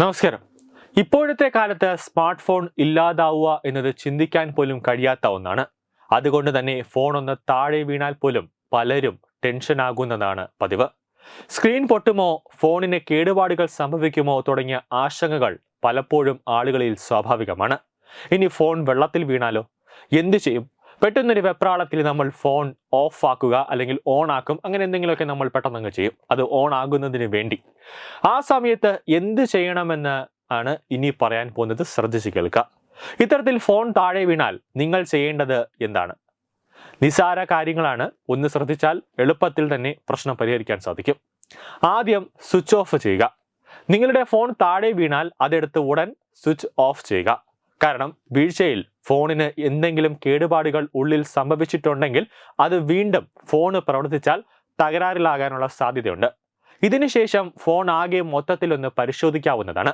നമസ്കാരം. ഇപ്പോഴത്തെ കാലത്ത് സ്മാർട്ട് ഫോൺ ഇല്ലാതാവുക എന്നത് ചിന്തിക്കാൻ പോലും കഴിയാത്ത ഒന്നാണ്. അതുകൊണ്ട് തന്നെ ഫോൺ ഒന്ന് താഴെ വീണാൽ പോലും പലരും ടെൻഷൻ ആകുന്നതാണ് പതിവ്. സ്ക്രീൻ പൊട്ടുമോ ഫോണിന് കേടുപാടുകൾ സംഭവിക്കുമോ തുടങ്ങിയ ആശങ്കകൾ പലപ്പോഴും ആളുകളിൽ സ്വാഭാവികമാണ്. ഇനി ഫോൺ വെള്ളത്തിൽ വീണാലോ? എന്തു ചെയ്യും? പെട്ടെന്നൊരു വെപ്രാളത്തിൽ നമ്മൾ ഫോൺ ഓഫ് ആക്കുക അല്ലെങ്കിൽ ഓൺ ആക്കും. അങ്ങനെ എന്തെങ്കിലുമൊക്കെ നമ്മൾ പെട്ടെന്ന് അങ്ങ് ചെയ്യും. അത് ഓൺ ആകുന്നതിന് വേണ്ടി. ആ സമയത്ത് എന്ത് ചെയ്യണമെന്ന് ആണ് ഇനി പറയാൻ പോകുന്നത് ശ്രദ്ധിച്ച് കേൾക്കുക. ഇത്തരത്തിൽ ഫോൺ താഴെ വീണാൽ നിങ്ങൾ ചെയ്യേണ്ടത് എന്താണ്? നിസാര കാര്യങ്ങളാണ്. ഒന്ന് ശ്രദ്ധിച്ചാൽ എളുപ്പത്തിൽ തന്നെ പ്രശ്നം പരിഹരിക്കാൻ സാധിക്കും. ആദ്യം സ്വിച്ച് ഓഫ് ചെയ്യുക. നിങ്ങളുടെ ഫോൺ താഴെ വീണാൽ അതെടുത്ത് ഉടൻ സ്വിച്ച് ഓഫ് ചെയ്യുക. കാരണം വീഴ്ചയിൽ ഫോണിന് എന്തെങ്കിലും കേടുപാടുകൾ ഉള്ളിൽ സംഭവിച്ചിട്ടുണ്ടെങ്കിൽ അത് വീണ്ടും ഫോൺ പ്രവർത്തിച്ചാൽ തകരാറിലാകാനുള്ള സാധ്യതയുണ്ട്. ഇതിനുശേഷം ഫോൺ ആകെ മൊത്തത്തിലൊന്ന് പരിശോധിക്കാവുന്നതാണ്.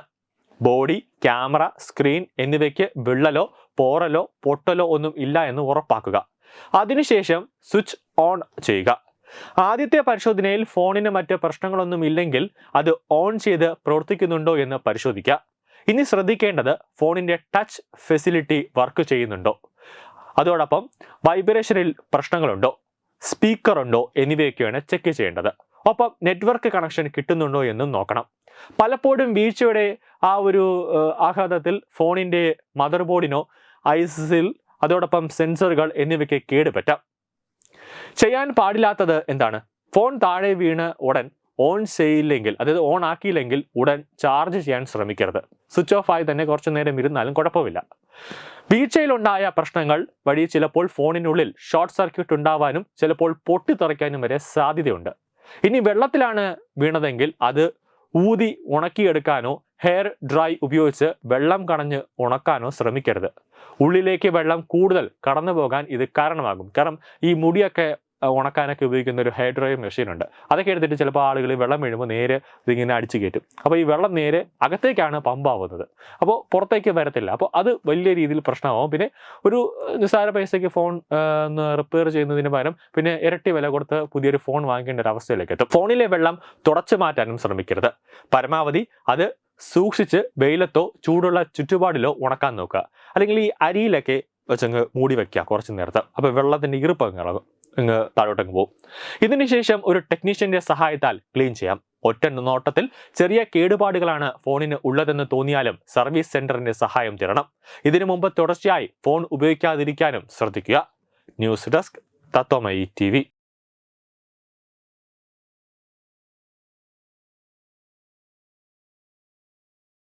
ബോഡി ക്യാമറ സ്ക്രീൻ എന്നിവയ്ക്ക് വിള്ളലോ പോറലോ പൊട്ടലോ ഒന്നും ഇല്ല എന്ന് ഉറപ്പാക്കുക. അതിനുശേഷം സ്വിച്ച് ഓൺ ചെയ്യുക. ആദ്യത്തെ പരിശോധനയിൽ ഫോണിന് മറ്റ് പ്രശ്നങ്ങളൊന്നും ഇല്ലെങ്കിൽ അത് ഓൺ ചെയ്ത് പ്രവർത്തിക്കുന്നുണ്ടോ എന്ന് പരിശോധിക്കുക. ഇനി ശ്രദ്ധിക്കേണ്ടത് ഫോണിന്റെ ടച്ച് ഫെസിലിറ്റി വർക്ക് ചെയ്യുന്നുണ്ടോ? അതോടൊപ്പം വൈബ്രേഷനിൽ പ്രശ്നങ്ങളുണ്ടോ? സ്പീക്കർ ഉണ്ടോ എന്നിവയൊക്കെയാണ് ചെക്ക് ചെയ്യേണ്ടത്. ഒപ്പം നെറ്റ്വർക്ക് കണക്ഷൻ കിട്ടുന്നുണ്ടോ എന്നും നോക്കണം. പലപ്പോഴും വീഴ്ചയുടെ ആ ഒരു ആഘാതത്തിൽ ഫോണിന്റെ മദർ ബോർഡിനോ ഐസിൽ അതോടൊപ്പം സെൻസറുകൾ എന്നിവയ്ക്ക് കേടുപറ്റാം. ചെയ്യാൻ പാടില്ലാത്തത് എന്താണ്? ഫോൺ താഴെ വീണ് ഉടൻ ഓൺ ചെയ്യില്ലെങ്കിൽ അതായത് ഓൺ ആക്കിയില്ലെങ്കിൽ ഉടൻ ചാർജ് ചെയ്യാൻ ശ്രമിക്കരുത്. സ്വിച്ച് ഓഫ് ആയി തന്നെ കുറച്ചു നേരം ഇരുന്നാലും കുഴപ്പമില്ല. വീഴ്ചയിലുണ്ടായ പ്രശ്നങ്ങൾ വഴി ചിലപ്പോൾ ഫോണിനുള്ളിൽ ഷോർട്ട് സർക്യൂട്ട് ഉണ്ടാവാനും ചിലപ്പോൾ പൊട്ടിത്തെറിക്കാനും വരെ സാധ്യതയുണ്ട്. ഇനി വെള്ളത്തിലാണ് വീണതെങ്കിൽ അത് ഊതി ഉണക്കിയെടുക്കാനോ ഹെയർ ഡ്രൈ ഉപയോഗിച്ച് വെള്ളം കണഞ്ഞ് ഉണക്കാനോ ശ്രമിക്കരുത്. ഉള്ളിലേക്ക് വെള്ളം കൂടുതൽ കടന്നു പോകാൻ ഇത് കാരണമാകും. കാരണം ഈ മുടിയൊക്കെ ഉണക്കാനൊക്കെ ഉപയോഗിക്കുന്ന ഒരു ഹെയർ ഡ്രൈ മെഷീൻ ഉണ്ട്. അതൊക്കെ എടുത്തിട്ട് ചിലപ്പോൾ ആളുകൾ വെള്ളം വീഴുമ്പോൾ നേരെ ഇതിങ്ങനെ അടിച്ചു കയറ്റും. അപ്പോൾ ഈ വെള്ളം നേരെ അകത്തേക്കാണ് പമ്പാവുന്നത് അപ്പോൾ പുറത്തേക്ക് വരത്തില്ല. അപ്പോൾ അത് വലിയ രീതിയിൽ പ്രശ്നമാവും. പിന്നെ ഒരു നിസ്സാര പൈസയ്ക്ക് ഫോൺ റിപ്പയർ ചെയ്യുന്നതിന് പകരം പിന്നെ ഇരട്ടി വില കൊടുത്ത് പുതിയൊരു ഫോൺ വാങ്ങിക്കേണ്ട ഒരു അവസ്ഥയിലേക്ക് എത്തും. ഫോണിലെ വെള്ളം തുടച്ചു മാറ്റാനും ശ്രമിക്കരുത്. പരമാവധി അത് സൂക്ഷിച്ച് വെയിലത്തോ ചൂടുള്ള ചുറ്റുപാടിലോ ഉണക്കാൻ നോക്കുക. അല്ലെങ്കിൽ ഈ അരിയിലൊക്കെ വെച്ചങ്ങ് മൂടി വെക്കുക കുറച്ച് നേരത്തെ. അപ്പോൾ വെള്ളത്തിന്റെ ഈർപ്പം ഇറങ്ങും അങ്ങ് താഴോട്ടങ്ങ് പോകും ഇതിനുശേഷം ഒരു ടെക്നീഷ്യന്റെ സഹായത്താൽ ക്ലീൻ ചെയ്യാം. ഒറ്റ നോട്ടത്തിൽ ചെറിയ കേടുപാടുകളാണ് ഫോണിന് ഉള്ളതെന്ന് തോന്നിയാലും സർവീസ് സെന്ററിന്റെ സഹായം തേടണം. ഇതിനു മുമ്പ് തുടർച്ചയായി ഫോൺ ഉപയോഗിക്കാതിരിക്കാനും ശ്രദ്ധിക്കുക. News desk Tatwamayi T